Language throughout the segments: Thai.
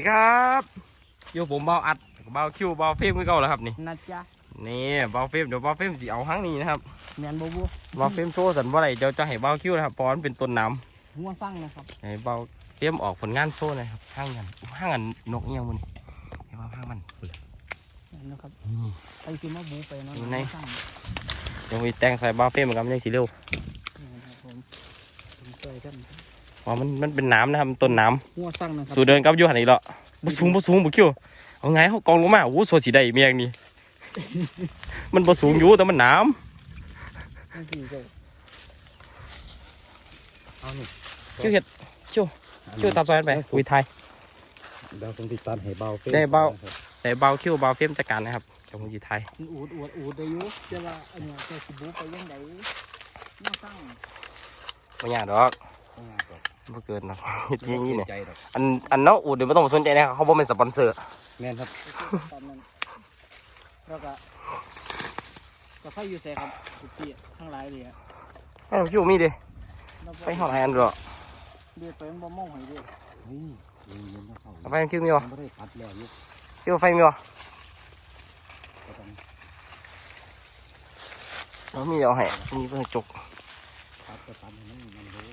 ดีครับอยู่ผมเบาอัดเบาคิวเบาเฟรมคือเก่าแล้วครับนี่นะจ๊ะนี่เบาเฟรมเดี๋ยวเบาเฟรมสิเอาห้างนี้นะครับแมนบูบูเบาเฟรมโชว์สันว่าไรเดี๋ยวจะให้เบาคิวนะครับเพราะมันเป็นต้นน้หัวสั่งนะครับำให้เบาเฟรมออกผลงานโซ่หนะครับห้างกันห้างกันนกเอี้ยงมันเห็นว่าห้างมันแม่นนะครับนี่ไปกินมาบูไปเนาะอยู่ในหัวสั่งยังมีแต่งใส่เบาเฟรมเหมือนกันยังสีเร็วนี่นะครับผมผมช่วยกัน เพราะมันมันเป็นน้ำนะครับต้นน้หัวสั่งนะครัำสู่เดินกับอยูหันอีกแล้วบุสูงบุสูงบุคิวเอาไงเขากองลงมาโอ้โหสวดสีได้เมียงนี่ มันบุสูงอยู่แต่มันน้นั่นคือเจ้าเอานี่ำคิวเห็ดคิวคิวตัดซอยไปวิไทยเดี๋ยวผมติดตันให้เบาฟ้ได้เบา แต่เบาคิวเบาเฟรมจัดการนะครับจงจีไทยมันอูดอูดอูดได้อยู่แต่ว่าอันเนี้ยเจ้าสิบูไปยังไงหัวสั่งไม่ยากดอก เอางานก่อน ไม่เกินหรอกเฮ็ดอย่างนี้เนี่ย ใจดอกอันอันน้องอูดเดี๋ยวไม่ต้องสนใจนะครับเขาบอกเป็นสปอนเซอร์ แม่นครับตอนนั้นแล้วก็ก็ไฟอยู่ใส่ครับทุกที่ทั้งหลายเลยอะให้เราคิวมีดิแล้วก็ไปหอดไฮอันหรอเดือดไปมันบ่มองให้ด้วยเฮ้ยเย็นเย็นนะเขาเอาไปคิวมีวะไม่ได้พัดแล้วอยุคิวไฟมีวะก็ต้องเอามีเอาให้มีเพิ่งจกพัดก็ตันให้มันมันรู้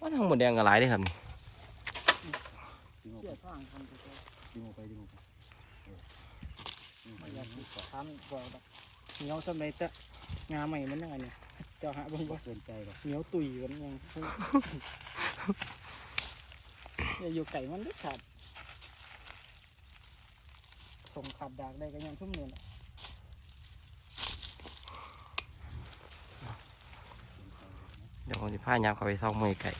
ว่าทั้งหมดแดงกับหลายเลยครับนี่ดึงออกเกี่ยวข้างทำไปเลยดึงออกไปทำบอกเหนียวสมัยจะงาใหม่มันยังไงเนี่ยเจ้าหาบิ่งบ่เกินใจหรอเหนียวตุยกันยังอย่าอยู่ไก่มันเด็ดขาดส่งขับดากได้ก็ยังชุ่มเนีย เดี๋ยวผมจะพายามเข้าไปซ่องมือไก่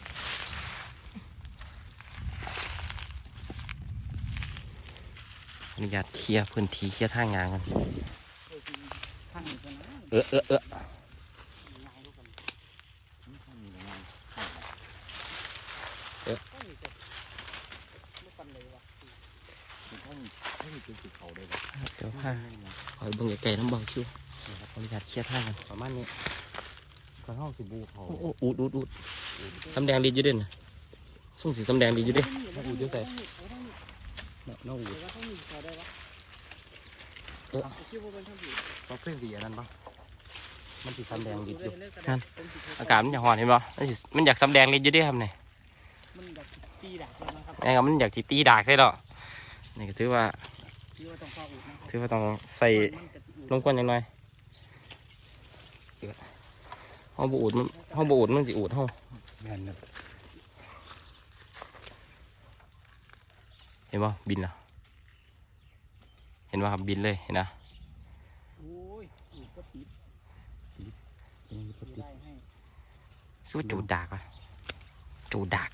อนุญาตเคลียร์พื้นที่เคลียร์ทางงานกันเออเออเออเลยวะข้างนี้ข้างนี้เป็นสีเขาเลยนะเดี๋ยวพาขอยเบิ่งไก่ๆน้ำเบาชิวออนุญาตเคลียร์ทางกันประมาณนี้ ก็ห้องสิบูเขาโอ้โอ้อูดอูดอูดสำแดงดีอยู่เด่นน่ะส่งสีสำแดงดีอยู่เด้ถ้าอูดด้วยใส่น้องอูเดี๋ดยวว่าข้างนี้เขาได้ปะเออชื่อว่าเป็นท่านผีต้องเพื่อนดีอันนั้นปะมันสีสันแดงดีอยู่อากาศมันอยากหอนเห็นป่ะมันสิมันอยากสำแดงดีอยู่เด้ครับเนี่ยมันแบบตีดักเลยนะครับไงครับมันอยากสิตีดากได้หรอกนี่ก็ถือว่าที่ว่าต้องเข้าอูดนะถือว่าต้องใส่ลงก้นอย่างน้อยเจือ ห้องบอูดมันห้องบอูดมันสิอูดห้องแม่นนะเห็นป่ะบินเหรอเห็นป่ะครับบินเลยเห็นนะโอ้ยอูดก็ปิดยังมีปไม่ฏิได้ให้คือว่าจูดดากอะจูดดาก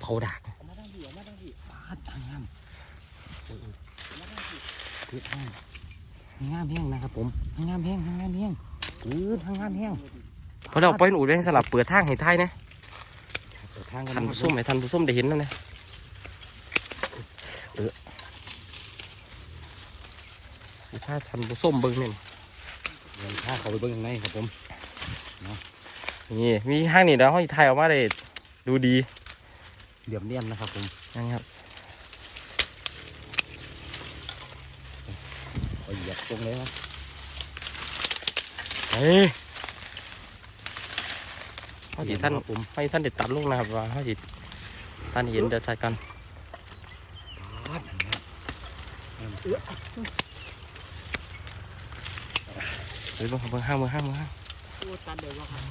เผาดากเอามาตั้งผีเอามาตั้งผีปาดทางงามเออเอามาตั้งผีเพื่อห้างทางงามแห้งนะครับผมทางงามแห้งทางงามแห้งอือทางงามแห้งเพราะเราปล่อยอูดไว้ให้สลับเปิดทางให้ท้ายนะเปิดทางกันทันนะคผู้รับส้มให้ทันผู้ส้มได้เห็นนั่นนะเออถ้าทันผู้ส้มเบิ้งเนี่ยเดินข้างเขาไปเบิ้งข้างในครับผมนี่มีห้างนี่แล้วห้องไทยออกมาได้ดูดีเหลี่ยมเนียนนะครับผมนะครับเอาเหยียบตรงเลยนะเฮ้ย เขาจิท่านครับผมให้ท่านเด็ดตัดลูกนะครับว่าเขาจิท่านเห็นเดี๋ยวจัดกันปาดอันนี้เฮ้ยลงเบิ้งห้างเบิ้งห้างเบิ้งห้างตัวตัดเดี๋ยวว่าครับ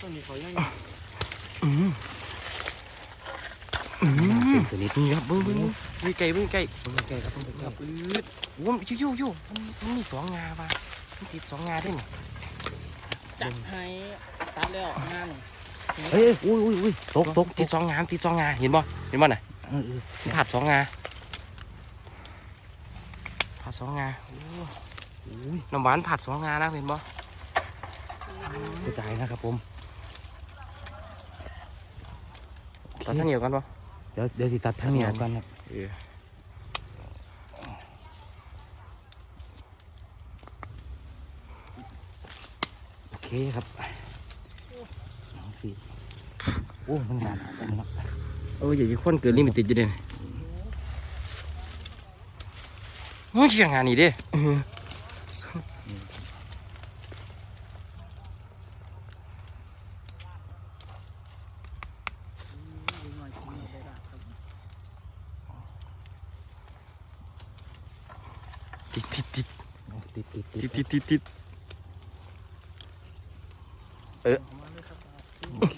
ต้นนี้เขายังอืมอืมเป็นตัวนี้นี่ครับเบิ้งเบิ้งเบิ้งมีไก่เบิ้งไก่เบิ้งใกล้ครับเบิ้งใกล้ครับอืดโอ้ยโย่โย่มันมันมีสองงาป่ะมันติดสองงาด้วยนี่ จัดให้ตัดแล้วงานเฮ้ยอุ้ยอุ้ยอุ้ยตกตกตติดกสองงาติดสองงาเห็นบ่เห็นบ่น่ะเออเออมันผัดสองงาผัดสองงาโอ้อุ้ยน้ำหวานผัดสองงานะเห็นบ่กระจายนะครับผมตัดท่านเหนียวกันบ่เดี๋ยวเดี๋ยวสิตัดทางเหนียวกันครับ เออ เคครับเอาสิโอ้มันงานอะไรเนาะเอออย่าอยู่คนเกินลิมิตอยู่เด่นโอ้ยเชียงงานนี่เด้เออดูหน่อยกินหน่อยได้ละครับติดติดติดโอ้ติดติดติติดดติด ติดติดเอามาเลยครับโอเค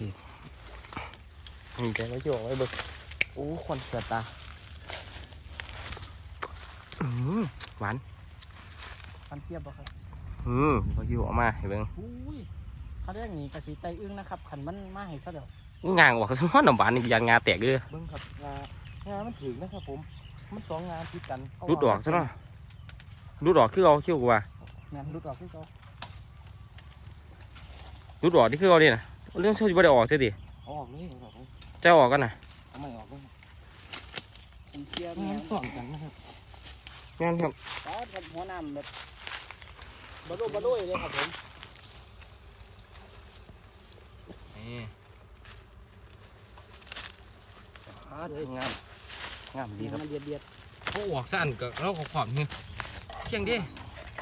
นี่ใจไว้ที่บอกไว้เบิกโอ้ควันเสือตาอืมหวานฟันเทียบบ่ครับอืมพอคิวออกมาให้เบิ่งอุ้ยเขาเรียกนี่กระสีไตอึ้งนะครับขันมันมาให้ซะเดี๋ยวนี่งางออกซะว่าน้ำหวานนี่ยันงาแตกเลยเบิ้งครับงางามันถึงนะครับผม มันสองงานติดกันรุดออกซะเนาะรุดออกคือเอาเขี้ยวกูว่าแม่นรุดออกที่เขา รุดออกที่คือเอาดิน่ะเรื่องเชี่ยวจะไม่ได้ออกใช่ดิเอาออกเลยเอาออกเลยเจ้าออกกันนะเอาไม่ออกเลยผมเทียบงาแม่นนสองกันนะครับงั้นครับตอนกับหัวน้ำแบบบะโดบะโดยเลยครับผมอ่าเลยงามงามดีครับมันเดียดเดียดเขาออกสั้นก็เราขอขอบนี่เที่ยงดิ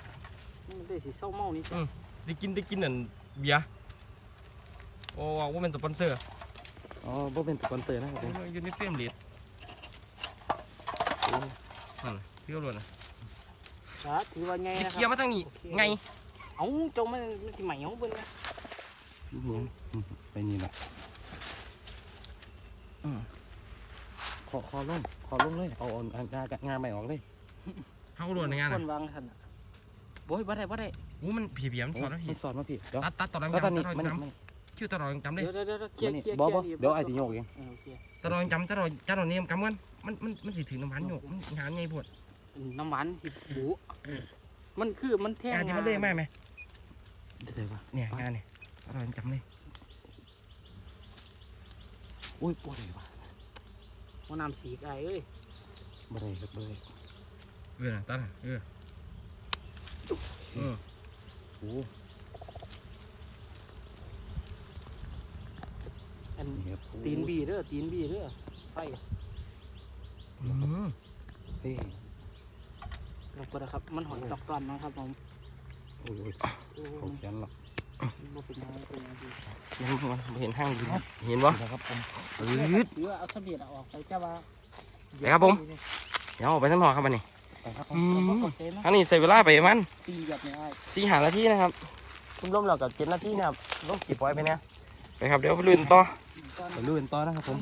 ๆมันได้สีเศร้าเมานี่ได้กินได้กินนั่นเบียร์ โอ้ว่าเป็นสปอนเซอร์อ๋อบ่เป็นสปอนเซอร์นะครับผมอยู่ในเฟรมเลดนั่นเที่ยวล้วนนะครับถือว่าไงนะคเกียรัร์บมาทางนี้ไงเอ้าจงมันมันสิใหม่ของเบิ่งนะลูกหมูอืมไปนี่แหละอืมคอคอลงคอลงเลยเอาเอางางางาไม่ออกเลยเขาล้วนในงานคอะนวางทันอะโอ้ยบ่ได้บ่ได้โอ้มันผีเบียมันสอนนะมัพี่นสอนมาพี่เดี๋ยวตัดตัดตอนนั้นแล้วตอนนี้จำมันตอนมัน คิวตลอดจำเลยเดี๋ยวเดี๋ยวเดี๋ยวเคลียมันร์นี่เคลียร์บ่บ่เคลียร์เดี๋ยวไอ้ที่โยกเองเออโอเคตลอดจำตลอดจำตลอดนี้กำกันมันมันมันสิถึงน้ำมันอยู่มันงานไงพวดน้ำหวานสิบูมันคือมันแท่งงานที่มันเล่มากไหมจะได้ปะเนี่ยงานเนี่ยตลอดจำเลยอุ้ยบ่ได้ปะหัวน้ำสีกไอ้เอ้ยบ่ได้ครับบ่ได้เออตัดเออเออโอ้ นนี่ครับตีนบีเด้อตีนบีเด้อไฟอืมเฮ้ยลงไปนะครับ มันหอยตอกตอนนะครับผมโอ้ยโอ้ยโอ้เขาเขียนหรอกบ่เป็นยังไงเป็นยังไงดีเห็นบ่เห็นห้างดีนะเห็นบ่นะครับผมอืดหรือว่าเอาสบีดออกไปจ้าว่าไปครับผมเดี๋ยวออกไปข้างนอกครับบันนี้ไปครับผอืมมกดเจนะอันนี้ใส่เวลาไปประมันตีแบบนี้ไอ้สี่หานาทีนะครับร่วมๆเรากับเจ็ดนาทีนะครับต้องกี่ปล่อยไปเนี่ยไปครับเดี๋ยวไปลุยต่อ ตอนไปลุยกันต่อนะครับผม